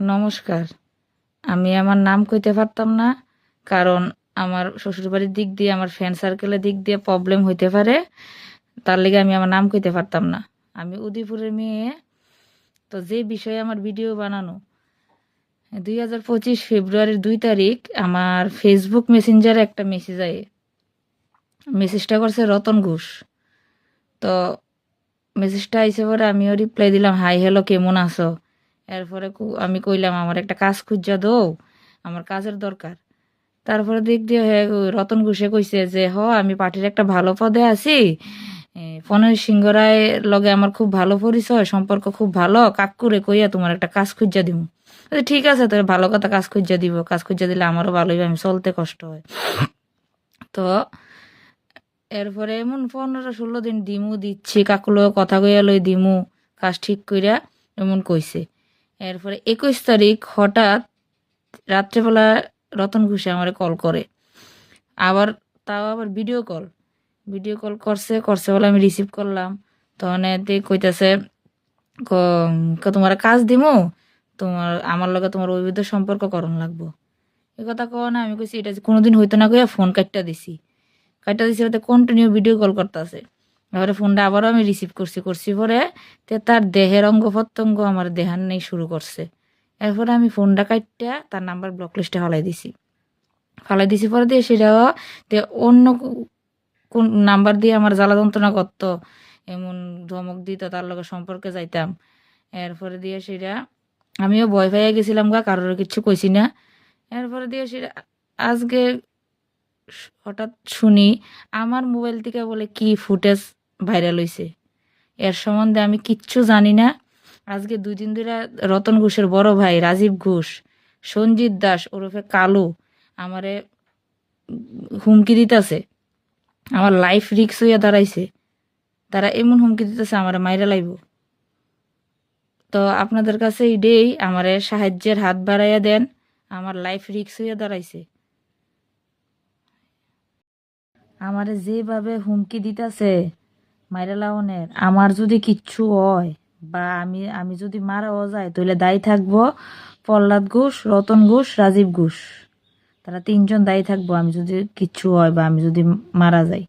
নমস্কার। আমি আমার নাম কইতে পারতাম না, কারণ আমার শ্বশুরবাড়ির দিক দিয়ে, আমার ফ্রেন্ড সার্কেলের দিক দিয়ে প্রবলেম হইতে পারে। তার লেগে আমি আমার নাম কইতে পারতাম না। আমি উদয়পুরের মেয়ে। তো যে বিষয়ে আমার ভিডিও বানানো, দুই হাজার পঁচিশ ফেব্রুয়ারির দুই তারিখ আমার ফেসবুক মেসেঞ্জারে একটা মেসেজ আয়ে। মেসেজটা করছে রতন ঘোষ। তো মেসেজটা আইসে পরে আমিও রিপ্লাই দিলাম হাই হ্যালো কেমন আছো? এরপরে আমি কইলাম, আমার একটা কাজ খুঁজা দো আমার কাজের দরকার। তারপরে দিক দিয়ে রতন ঘোষে কইছে যে, হ, আমি পার্টির একটা ভালো পদে আছি। ফোনের সিংহরায় লগে আমার খুব ভালো পরিচয়, সম্পর্ক খুব ভালো। কাকুরে কইয়া তোমার একটা কাজ খুঁজা দিব ঠিক আছে, তোর ভালো কথা কাজ খুঁজা দিব। কাজ খুঁজা দিলে আমারও ভালো হইবে, আমি চলতে কষ্ট হয়। তো এরপরে এমন পনেরো ষোলো দিন দিমু, দিচ্ছি কাকুলো কথা কইয়া লই দিমু, কাজ ঠিক কইরা এমন কইছে। এরপরে একুশ তারিখ হঠাৎ রাত্রেবেলা রতন ঘুষে আমারে কল করে। আবার তাও আবার ভিডিও কল ভিডিও কল করছে করছে বলে আমি রিসিভ করলাম। তখন এতে কইতাছে, ক- ক- তোমার কাজ দিমু? তোমার, আমার লগে তোমার অবৈধ সম্পর্ক করণ লাগবো। এ কথা কও না, আমি কইছি, এটা কোনোদিন হইতো না কইয়া ফোন কাটটা দিছি। কাটটা দিছি কন্টিনিউ ভিডিও কল করতেছে। এবারে ফোনটা আবারও আমি রিসিভ করছি করছি পরে তে তার দেহের অঙ্গ প্রত্যঙ্গ আমার দেহার নেই শুরু করছে। এরপরে আমি ফোনটা কাটটা তার নাম্বার ব্লক লিস্টে ফালাই দিছি। ফালাই দিছি পরে দিয়ে সেটাও তে অন্য কোন নাম্বার দিয়ে আমার জ্বালা যন্ত্রণা করত, এমন ধমক দিত, তার লগে সম্পর্কে যাইতাম। এরপরে দিয়ে সেটা আমিও ভয় পাইয়া গেছিলাম গা, কারোর কিছু কইছি না। এরপরে দিয়ে সেটা আজকে হঠাৎ শুনি, আমার মোবাইল থেকে বলে, কি ফুটেজ ভাইরাল হইছে। এর সম্বন্ধে আমি কিচ্ছু জানি না। আজকে দুই দিন ধরে রতন ঘোষের বড় ভাই রাজীব ঘোষ, সঞ্জিত দাস ওরফে কালু আমারে হুমকি দিতেছে। আমার লাইফ রিক্স হইয়া দাঁড়াইছে। তারা এমন হুমকি দিতেছে আমার মাইরা লাইব। তো আপনাদের কাছে এটাই আমারে সাহায্যের হাত বাড়াইয়া দেন। আমার লাইফ রিক্স হইয়া দাঁড়াইছে। আমারে যেভাবে হুমকি দিতেছে মাইরা লাউনের আমার যদি কিচ্ছু হয় বা আমি আমি যদি মারাও যাই তাহলে দায়ী থাকব প্রহ্লাদ ঘোষ, রতন ঘোষ, রাজীব ঘোষ। তারা তিনজন দায়ী থাকব, আমি যদি কিচ্ছু হয় বা আমি যদি মারা যাই।